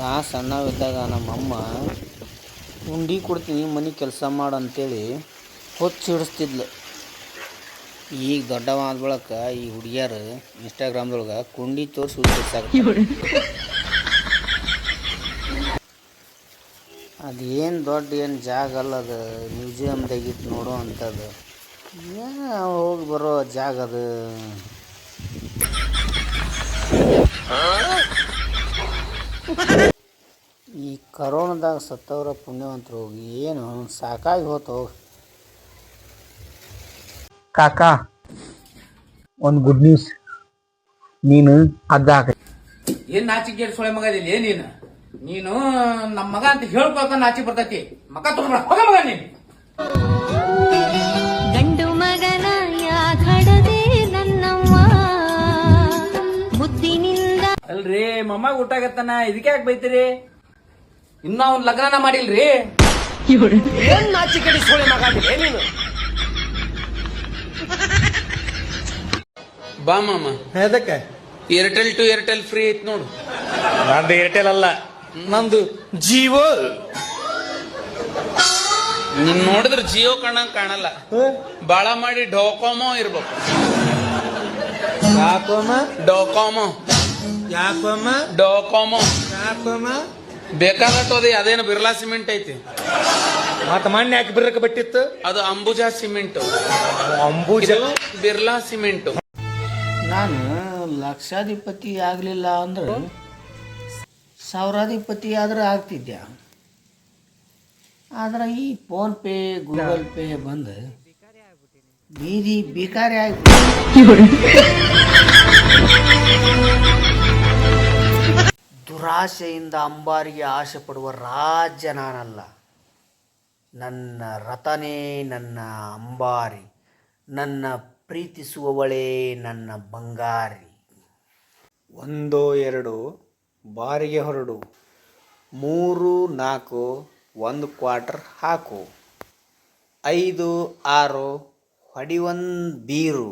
ನಾ ಸಣ್ಣವಿದ್ದಾಗ ನಮ್ಮಮ್ಮ ಉಂಡಿ ಕೊಡ್ತೀನಿ ಮನೆ ಕೆಲಸ ಮಾಡು ಅಂತೇಳಿ ಹೊಚ್ಚು ಹಿಡಿಸ್ತಿದ್ಲು ಈಗ ದೊಡ್ಡವ ಆದ ಬಳಕ ಈ ಹುಡುಗಿಯರು ಇನ್ಸ್ಟಾಗ್ರಾಮ್ದೊಳಗೆ ಕುಂಡಿ ತೋರಿಸಿ ಅದೇನು ದೊಡ್ಡ ಏನು ಜಾಗ ಅಲ್ಲ ಅದು. ಮ್ಯೂಸಿಯಮ್ದಾಗಿತ್ತು ನೋಡೋ ಅಂಥದ್ದು. ಏನು ಹೋಗಿ ಬರೋ ಜಾಗ ಅದು. ಈ ಕರೋನಾದಾಗ ಸತ್ತವರ ಪುಣ್ಯವಂತರು ಏನು ಸಾಕಾಗಿ ಹೋತು. ಕಾಕಾ ಒಂದು ಗುಡ್ ನ್ಯೂಸ್ ನೀನು ಅದ್ದ ಹಾಕ. ಏನು ನಾಚಿಕೆ ಸೊಳೆ ಮಗ ಇದಿಲ್ಲ ನೀನು ನಮ್ಮ ಮಗ ಅಂತ ಹೇಳ್ಕೊಳಕ ನಾಚಿ ಬರ್ತೈತಿ. ಮಗ ತಗೊಂಡ್ರ ಹೋಗ ಮಗ ನೀನು. ಗಂಡು ಮಗನ ಯಾಕಡದೆ ನನ್ನವ್ವ? ಮುದ್ದಿನಿಂದ ಅಲ್ರಿ ಮೊಮ್ಮಗ ಆಗತ್ತನ? ಇದಕ್ಕೆ ಯಾಕೆ ಬೈತೀರಿ? ಇನ್ನ ಅವ್ನ ಲಗ್ನ ಮಾಡಿಲ್ರಿ. ಏನ್ ನಾಚಿ ಕಡಿಸ್ಕೊಳ್ಳಿ ಮಗ ಇದಿಲ್ಲ ನೀನು? ಬಾ ಮಾಮ. ಅದಕ್ಕೆ ಏರ್ಟೆಲ್ ಟು ಏರ್ಟೆಲ್ ಫ್ರೀ ಐತ್ ನೋಡು. ನಂದು ಏರ್ಟೆಲ್ ಅಲ್ಲ. ನಂದು ಜೀವ. ನಿನ್ ನೋಡಿದ್ರೆ ಜಿಯೋ ಕಣ್ಣ ಕಾಣಲ್ಲ. ಬಾಳ ಮಾಡಿ ಡೋಕೋಮೋ ಇರ್ಬೇಕು. ಯಾಕೋಮ? ಡೋಕೋಮೋ. ಯಾಕೋಮ? ಡೋಕೋಮೋ. ಯಾಕೋಮ? ಬೇಕಾದಟ್ಟು ಅದೇ ಅದೇನು ಬಿರ್ಲಾ ಸಿಮೆಂಟ್ ಐತಿ? ಮತ್ತ ಮಣ್ಣೆ ಯಾಕೆ ಬಿರ್ಲಕ್ಕೆ ಬಿಟ್ಟಿತ್ತು? ಅದು ಅಂಬುಜಾ ಸಿಮೆಂಟ್. ಅಂಬುಜಾ? ಬಿರ್ಲಾ ಸಿಮೆಂಟ್. ನಾನು ಲಕ್ಷಾಧಿಪತಿ ಆಗಲಿಲ್ಲ ಅಂದ್ರೆ ಸಾವಿರಾಧಿಪತಿ ಆದರೆ ಆಗ್ತಿದ್ದೆ ಆದರೆ ಈ ಫೋನ್ಪೇ ಗೂಗಲ್ ಪೇ ಬಂದು ಬೀದಿ ಬಿಕಾರಿ ಆಗಿಬಿಟ್ಟು ದುರಾಶೆಯಿಂದ ಅಂಬಾರಿಗೆ ಆಸೆ ಪಡುವ ರಾಜ್ಯ ನಾನಲ್ಲ. ನನ್ನ ರತನೇ ನನ್ನ ಅಂಬಾರಿ. ನನ್ನ ಪ್ರೀತಿಸುವವಳೇ ನನ್ನ ಬಂಗಾರಿ. ಒಂದು ಎರಡು ಬಾರಿಗೆ ಹೊರಡು. ಮೂರು ನಾಲ್ಕು ಒಂದು ಕ್ವಾರ್ಟರ್ ಹಾಕು. ಐದು ಆರು ಹೊಡಿವೊಂದು ಬೀರು.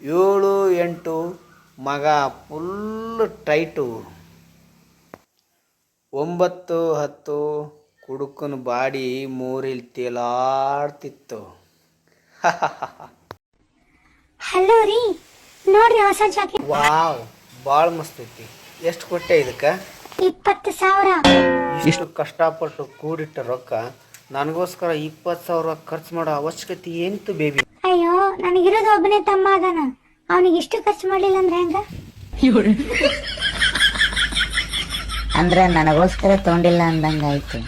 ಏಳು ಎಂಟು ಮಗ ಫುಲ್ ಟೈಟು. ಒಂಬತ್ತು ಹತ್ತು ಕುಡುಕನ ಬಾಡಿ ಮೂರಿಲ್ ತೇಲಾಡ್ತಿತ್ತು. ಹಲೋ ರೀ ನೋಡ್ರಿ ಹೊಸ ಜಾಕೆಟ್. ವಾವ್ ಭಾಳ ಮಸ್ತ್ ಐತಿ. ಎಷ್ಟು ಕೊಟ್ಟೆ ಇದಕ್ಕೆ? ಇಪ್ಪತ್ತು ಸಾವಿರ. ಇಷ್ಟು ಕಷ್ಟಪಟ್ಟು ಕೂಡಿಟ್ಟ ರೊಕ್ಕ ನನಗೋಸ್ಕರ ಇಪ್ಪತ್ತು ಸಾವಿರ ಖರ್ಚು ಮಾಡೋ ಅವಶ್ಯಕತೆ ಏನಿತ್ತು ಬೇಬಿ ಅಯ್ಯೋ ನನಗಿರೋದು ಒಬ್ಬನೇ ತಮ್ಮ ಅದಾನ. ಅವನಿಗೆ ಇಷ್ಟು ಖರ್ಚು ಮಾಡಲಿಲ್ಲ ಅಂದ್ರೆ ಹೆಂಗ? ಅಂದ್ರೆ ನನಗೋಸ್ಕರ ತಗೊಂಡಿಲ್ಲ ಅಂದಂಗಾಯ್ತು.